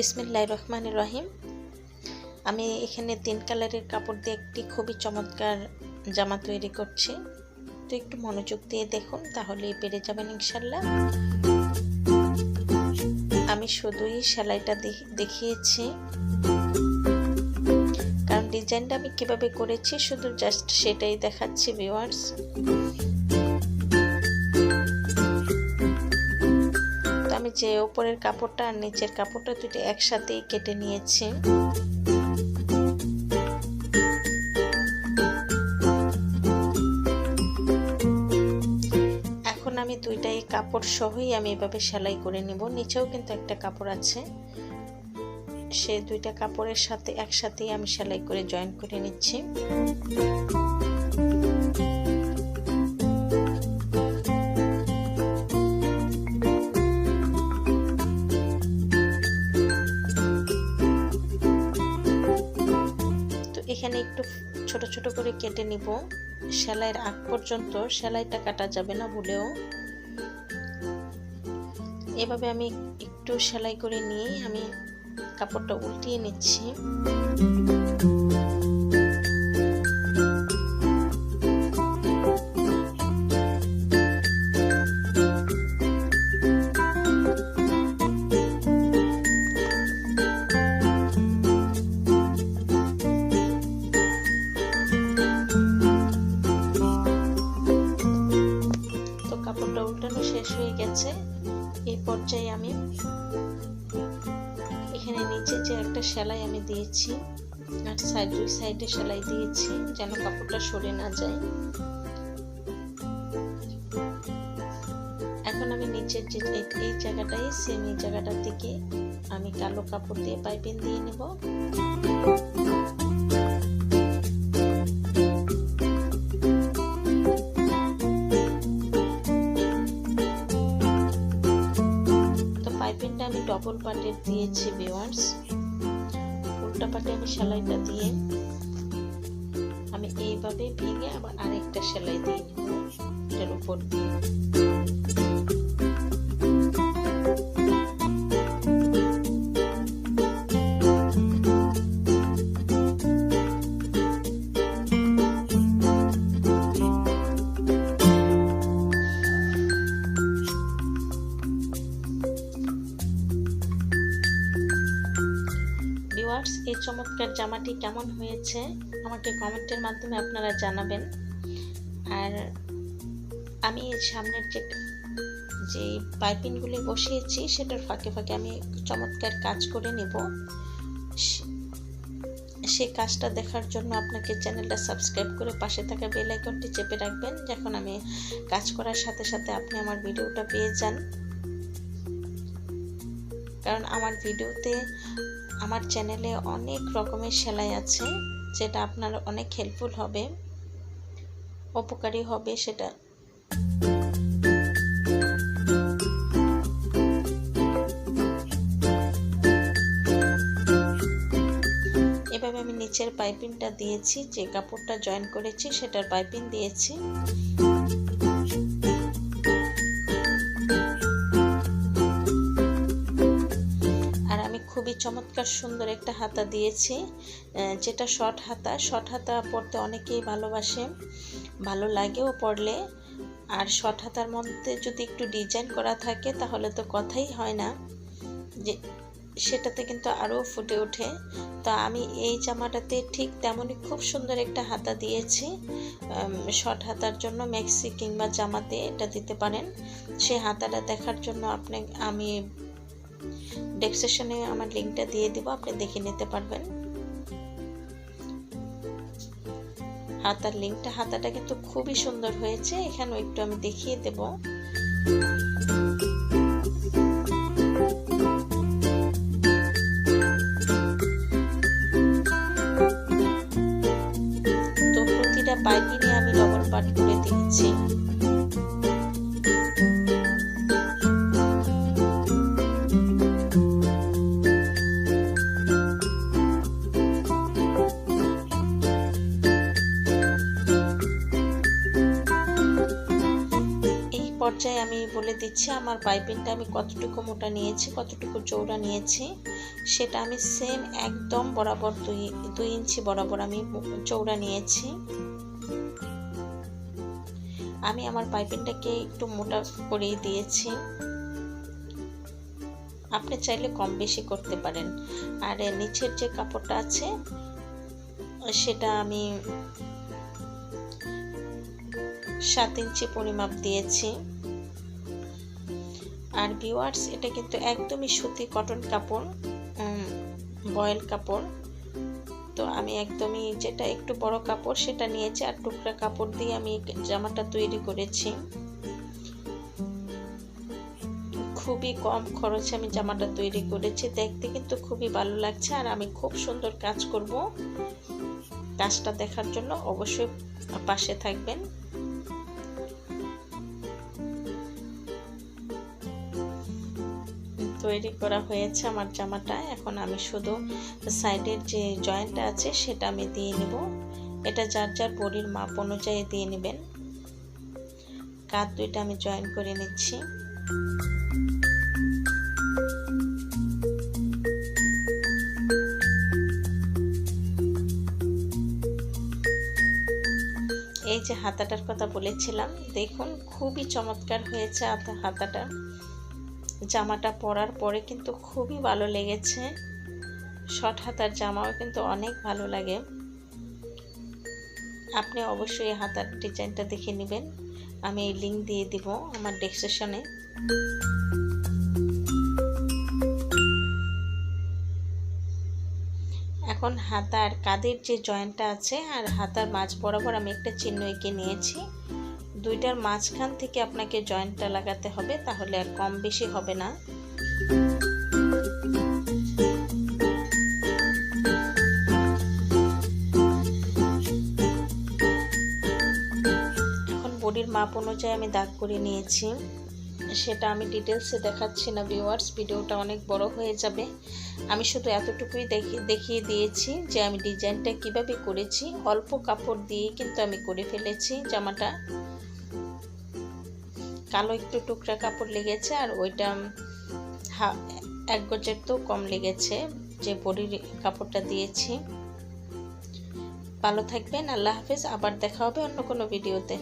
বিসমিল্লাহ রহমান রহিম। আমি এখানে তিন কালারের কাপড় দিয়ে একটি খুবই চমৎকার জামা তৈরি করছি। তো একটু মনোযোগ দিয়ে দেখুন তাহলে পেরে যাবেন ইনশাল্লাহ আমি শুধুই সেলাইটা দেখিয়েছি। কারণ ডিজাইনটা আমি কীভাবে করেছি, শুধু জাস্ট সেটাই দেখাচ্ছি ভিউয়ার্স আমি যে ওপরের কাপড়টা আর নিচের কাপড়টা দুটো একসাথেই কেটে নিয়েছি। এখন আমি দুইটাই কাপড় সহই আমি এভাবে সেলাই করে নিব। নিচেও কিন্তু একটা কাপড় আছে। সে দুইটা কাপড়ের সাথে একসাথেই আমি সেলাই করে জয়েন করে নিচ্ছি। একটু ছোট ছোট করে কেটে নিব। সেলাইয়ের আগ পর্যন্ত সেলাইটা কাটা যাবে না ভুলেও। এভাবে আমি একটু সেলাই করে নিয়ে আমি কাপড়টা উল্টিয়ে নিচ্ছি। গেছে এই পর্যায়ে আমি এখানে নিচে যে একটা সেলাই আমি দিয়েছি, আর সাইড দুই সাইডে সেলাই দিয়েছি যেন কাপড়টা সরে না যায়। এখন আমি নিচের যে এই জায়গাটাই সেম এই জায়গাটার দিকে আমি কালো কাপড় দিয়ে পাইপিং দিয়ে নেব। ডবল পাটের দিয়েছি ভিওয়ার্স উল্টা পাটে আমি সেলাইটা দিয়ে আমি এইভাবে ভেঙে আবার আরেকটা সেলাই দিই এটার উপর। দিয়ে এই চমৎকার জামাটি কেমন হয়েছে? আমাকে কমেন্টের মাধ্যমে আপনারা জানাবেন। আর আমি সামনের যে যে পাইপিনগুলি বসিয়েছি, সেটার ফাঁকে ফাঁকে আমি চমৎকার কাজ করে নেব। সেই কাজটা দেখার জন্য আপনাকে চ্যানেলটা সাবস্ক্রাইব করে পাশে থাকা বেল আইকনটি চেপে রাখবেন, যখন আমি কাজ করার সাথে সাথে আপনি আমার ভিডিওটা পেয়ে যান। কারণ আমার ভিডিওতে আমার চ্যানেলে অনেক রকমের সেলাই আছে, যেটা আপনার অনেক হেল্পফুল হবে, উপকারী হবে সেটা। এভাবে আমি নিচের পাইপিংটা দিয়েছি, যে কাপড়টা জয়েন করেছি, সেটার পাইপিং দিয়েছি। চমৎকার সুন্দর একটা হাতা দিয়েছি যেটা শর্ট হাতা। শর্ট হাতা পরতে অনেকেই ভালোবাসে, ভালো লাগেও পরলে। আর শর্ট হাতার মধ্যে যদি একটু ডিজাইন করা থাকে, তাহলে তো কথাই হয় না যে সেটাতে কিন্তু আরও ফুটে ওঠে। তো আমি এই জামাটাতে ঠিক তেমনই খুব সুন্দর একটা হাতা দিয়েছি। শর্ট হাতার জন্য ম্যাক্সি কিংবা জামাতে এটা দিতে পারেন। সে হাতাটা দেখার জন্য আপনি, আমি ডেসক্রিপশনে আমার লিঙ্কটা দিয়ে দেব, আপনি দেখে নিতে পারবেন। হাতার লিঙ্কটা, হাতাটা কিন্তু খুবই সুন্দর হয়েছে, এখানেও একটু আমি দেখিয়ে দেব। তো প্রতিটা পাইপিনে আমি ডবল পাট করে দিচ্ছি। পর্যায়ে আমি বলে দিচ্ছি, আমার পাইপিংটা আমি কতটুকু মোটা নিয়েছি, কতটুকু চৌড়া নিয়েছি, সেটা আমি সেম একদম বরাবর দুই দুই ইঞ্চি বরাবর আমি চৌড়া নিয়েছি। আমি আমার পাইপিংটাকে একটু মোটা করেই দিয়েছি। আপনি চাইলে কম বেশি করতে পারেন। আর নিচের যে কাপড়টা আছে, সেটা আমি সাত ইঞ্চি পরিমাপ দিয়েছি। আর ভিওয়ার্স এটা কিন্তু একদমই সুতি কটন কাপড় বয়েল কাপড়। তো আমি একদমই যেটা একটু বড় কাপড়, সেটা নিয়েছি আর টুকরা কাপড় দিয়ে আমি জামাটা তৈরি করেছি। খুবই কম খরচে আমি জামাটা তৈরি করেছি। দেখতে কিন্তু খুবই ভালো লাগছে আর আমি খুব সুন্দর কাজ করব। কাজটা দেখার জন্য অবশ্যই পাশে থাকবেন। তৈরি করা হয়েছে আমার জামাটা। এখন আমি শুধু সাইডের যে জয়েন্টটা আছে সেটা আমি দিয়ে নেব। এটা যার যার বডির মাপ অনুযায়ী দিয়ে নেবেন। কাত দুইটা আমি জয়েন করে নিচ্ছি। এই যে হাতাটার কথা বলেছিলাম, দেখুন খুবই চমৎকার হয়েছে হাতাটা। জামাটা পরার পরে কিন্তু খুবই ভালো লেগেছে। শর্ট হাতার জামাও কিন্তু অনেক ভালো লাগে। আপনি অবশ্যই হাতার ডিজাইনটা দেখে নেবেন। আমি এই লিঙ্ক দিয়ে দিব আমার ডেসক্রিপশনে এখন হাতার কাদের যে জয়েন্টটা আছে আর হাতার মাঝ বরাবর আমি একটা চিহ্ন এঁকে নিয়েছি। দুইটার মাঝখান থেকে আপনাকে জয়েন্টটা লাগাতে হবে, তাহলে আর কম বেশি হবে না। এখন বডির মাপ অনুযায়ী আমি দাগ করে নিয়েছি। সেটা আমি ডিটেলসে দেখাচ্ছি না ভিউয়ার্স ভিডিওটা অনেক বড় হয়ে যাবে। আমি শুধু এতটুকুই দেখিয়ে দিয়েছি যে আমি ডিজাইনটা কীভাবে করেছি। অল্প কাপড় দিয়ে কিন্তু আমি করে ফেলেছি জামাটা। কালো একটু টুকরা কাপড় লেগেছে আর ওইটা এক গজের তো কম লেগেছে যে বডির কাপড়টা দিয়েছি। ভালো থাকবেন, আল্লাহ হাফিজ, আবার দেখা হবে অন্য কোনো ভিডিওতে।